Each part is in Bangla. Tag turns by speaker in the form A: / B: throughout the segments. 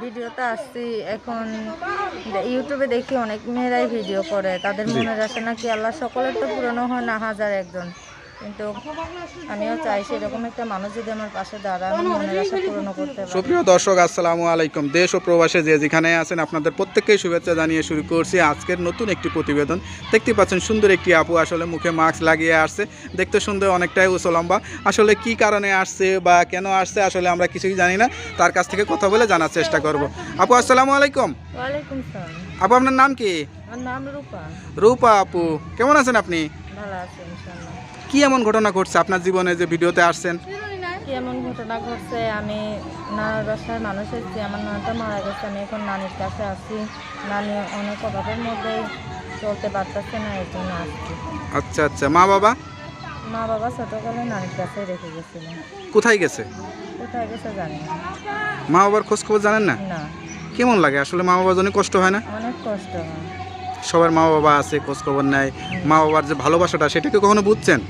A: ভিডিওতে আসছি। এখন ইউটিউবে দেখি অনেক মেয়েরাই ভিডিও করে। তাদের মনের আশা নাকি আল্লাহ সকলের তো পুরনো হয় না হাজার একজন। কিন্তু আমিও চাই সেরকম একটা মানুষ যদি আমার পাশে দাঁড়ায় আমি মনের আশা পূরণ করতে পারি।
B: সুপ্রিয় দর্শক আসসালামু আলাইকুম। দেশ ও প্রবাসে যে যেখানে আছেন আপনাদের প্রত্যেককেই শুভেচ্ছা জানিয়ে শুরু করছি আজকের নতুন একটি প্রতিবেদন। দেখতে পাচ্ছেন সুন্দর একটি আপু আসলে মুখে মাস্ক লাগিয়ে আসছে। দেখতে সুন্দর অনেকটাই উঁচু লম্বা। আসলে কি কারণে আসছে বা কেন আসছে আসলে আমরা কিছুই জানি না। তার কাছ থেকে কথা বলে জানার চেষ্টা করব। আপু আসসালামু আলাইকুম।
A: ওয়ালাইকুম সালাম।
B: আপু আপনার নাম কি?
A: আমার নাম রূপা।
B: রূপা আপু কেমন আছেন আপনি?
A: ভালো আছে ইনশাল্লাহ
B: কি এমন ঘটনা ঘটছে আপনার জীবনে যে ভিডিওতে আসছেন?
A: কি এমন ঘটনা ঘটছে? আমি নানার বাসায় মানুষ এসেছি আমার নানাটা মারা গেছে আমি এখন নানির কাছে আছি। নানি অনেক অভাবের মধ্যেই চলতে পারতেছে না এর জন্য আসছি
B: আচ্ছা আচ্ছা। মা বাবা?
A: মা বাবা ছোটকালে নানির কাছে রেখে গেছিল।
B: কোথায় গেছে?
A: কোথায় গেছে জানি না।
B: মা বাবার খোঁজ খবর জানেন না?
A: না।
B: কেমন লাগে? আসলে মা বাবার জন্য কষ্ট হয় না?
A: অনেক কষ্ট হয়।
B: সবার মা বাবা আছে খোঁজ খবর নেয় মা বাবার যে ভালোবাসাটা সেটাকে কখনো বুঝছেন?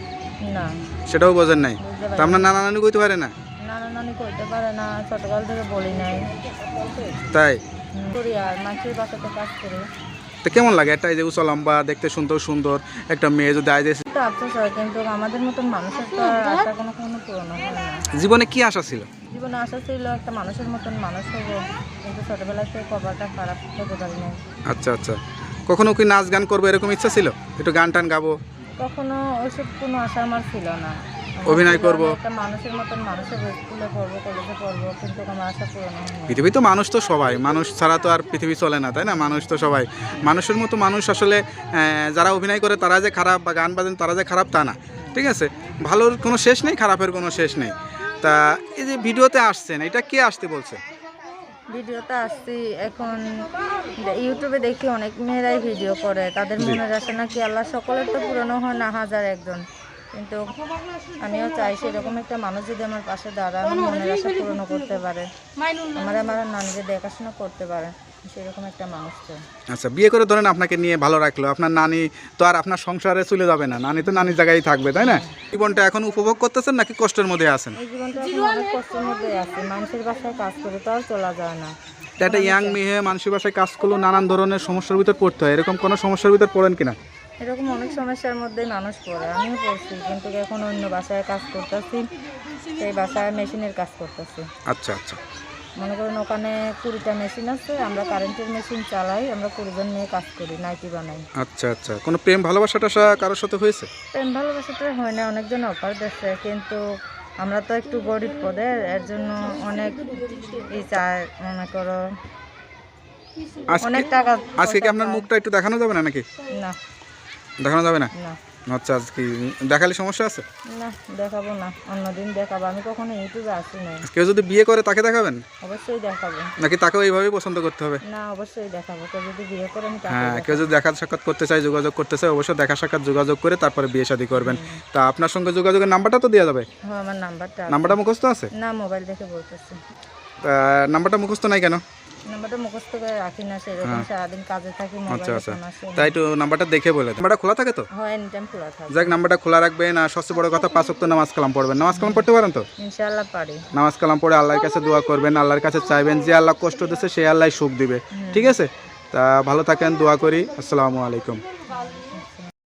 A: না।
B: সেটাও বোঝেন নাই? তা আপনার নানা নানি কইতে পারে না?
A: নানা নানি করতে পারে না ছোটকাল থেকে বলি নাই।
B: তাই?
A: হুম, করি আর মাছের বাসাতে কাজ করি।
B: তো কেমন লাগে? একটা এই যে উঁচা লম্বা দেখতে সুন্দর সুন্দর একটা মেয়ে যদি আয়
A: আফসোস হয় কিন্তু আমাদের মতন মানুষের তো আশা কোনো কোনো পূরণ হয় না।
B: জীবনে কি আশা ছিল?
A: জীবনে আশা ছিল একটা মানুষের মতন মানুষ হব কিন্তু ছোটবেলা থেকে কবারটা খারাপ হতে পারি না
B: আচ্ছা আচ্ছা। কখনো কি নাচ গান করব এরকম ইচ্ছা ছিল? একটু গান টান গাবো?
A: কখনো ওইসব কোনো আশা আমার ছিল না।
B: অভিনয়
A: ছিল
B: করব।
A: একটা মানুষের মতন মানুষের স্কুলে পড়ব কলেজে পড়ব কিন্তু আমার আশা পূরণ
B: পৃথিবী তো মানুষ তো সবাই। মানুষ ছাড়া তো আর পৃথিবী চলে না তাই না? মানুষ তো সবাই। মানুষের মতো মানুষ আসলে যারা অভিনয় করে তারা যে খারাপ বা গান বাজেন তারা যে খারাপ তা না। ঠিক আছে? ভালোর কোনো শেষ নেই খারাপের কোনো শেষ নেই। তা এই যে ভিডিওতে আসছেন এটা কে আসতে বলছে?
A: ভিডিওতে আসছি এখন ইউটিউবে দেখি অনেক মেয়েরাই ভিডিও করে তাদের মনের আশা নাকি আল্লাহ সকলের তো পুরনো হয় না হাজার একজন। কিন্তু আমিও চাই সেরকম একটা মানুষ যদি আমার পাশে দাঁড়ায় আমার মনের আশা পূরণ করতে পারে আমার আমার নানিকে দেখাশোনা করতে পারে। সেরকম একটা মানুষ চাই
B: আচ্ছা বিয়ে করে ধরেন আপনাকে নিয়ে ভালো রাখল আপনার নানি তো আর আপনার সংসারে চলে যাবে না নানি তো নানির জায়গায় থাকবে তাই না? জীবনটা এখন উপভোগ করতেছেন নাকি কষ্টের মধ্যে আছেন?
A: এই জীবনটা এখন অনেক কষ্টের মধ্যে আছে। মানুষের বাসায় কাজ করে তো আর চলা যায় না।
B: তা একটা ইয়াং মেয়ে মানুষের বাসায় কাজ করলেও নানান ধরনের সমস্যার ভিতর পড়তে হয় এরকম কোনো সমস্যার ভিতর পড়েন কিনা?
A: এরকম অনেক সমস্যার মধ্যেই মানুষ পড়ে আমিও পড়ছি কিন্তু এখন অন্য বাসায় কাজ করতেছি সেই বাসায় মেশিনের কাজ করতেছি।
B: আচ্ছা আচ্ছা।
A: মনে করেন ওখানে কুড়িটা মেশিন আছে আমরা কারেন্টের মেশিন চালাই আমরা কুড়িজন নিয়ে কাজ করি নাইটি বানাই।
B: আচ্ছা আচ্ছা। কোনো প্রেম ভালোবাসাটা কারোর সাথে হয়েছে?
A: প্রেম ভালোবাসাটা হয় না অনেকজন অফার দিচ্ছে কিন্তু আমরা তো একটু গরিব পদের এর জন্য অনেক ই চায় মনে করো অনেক টাকা
B: আজকে কি আপনার মুখটা একটু দেখানো যাবে না নাকি?
A: না।
B: দেখানো যাবে না?
A: না।
B: আচ্ছা আজকে দেখালে সমস্যা আছে?
A: না দেখাবো না। অন্যদিন দেখাবো। আমি কখনো ইউটিউবে আসি নাই।
B: কেউ যদি বিয়ে করে তাকে দেখাবেন?
A: অবশ্যই দেখাবো।
B: নাকি তাকেও এইভাবেই পছন্দ করতে হবে?
A: না অবশ্যই দেখাবো। কেউ যদি বিয়ে করে আমি
B: হ্যাঁ কেউ যদি দেখা সাক্ষাৎ করতে চায় যোগাযোগ করতে চায় অবশ্যই দেখা সাক্ষাৎ যোগাযোগ করে তারপরে বিয়ে শাদী করবেন। তা আপনার সঙ্গে যোগাযোগের নাম্বারটা তো দেওয়া যাবে?
A: হ্যাঁ আমার নাম্বারটা
B: নাম্বারটা মুখস্থ আছে?
A: না মোবাইল দেখে বলতেছি।
B: নাম্বারটা মুখস্থ নাই কেন?
A: নাম্বারটা মুখস্থ করে রাখি না সেরকম সারাদিন কাজে থাকি
B: হ্যাঁ। আচ্ছা আচ্ছা। তাই একটু নাম্বারটা দেখে বলে নাম্বারটা খোলা থাকে তো?
A: হয় এনি খোলা থাকে।
B: যাক নাম্বারটা খোলা রাখবেন আর সবচেয়ে বড় কথা পাঁচ ওয়াক্ত নামাজ কালাম পড়বেন। নামাজ কালাম পড়তে পারেন তো?
A: ইনশাআল্লাহ পারি।
B: নামাজ কালাম পড়ে আল্লাহর কাছে দোয়া করবেন আল্লাহর কাছে চাইবেন যে আল্লাহ কষ্ট দিচ্ছে সে আল্লাহ সুখ দিবে। ঠিক আছে? তা ভালো থাকেন দোয়া করি। আসসালামু আলাইকুম।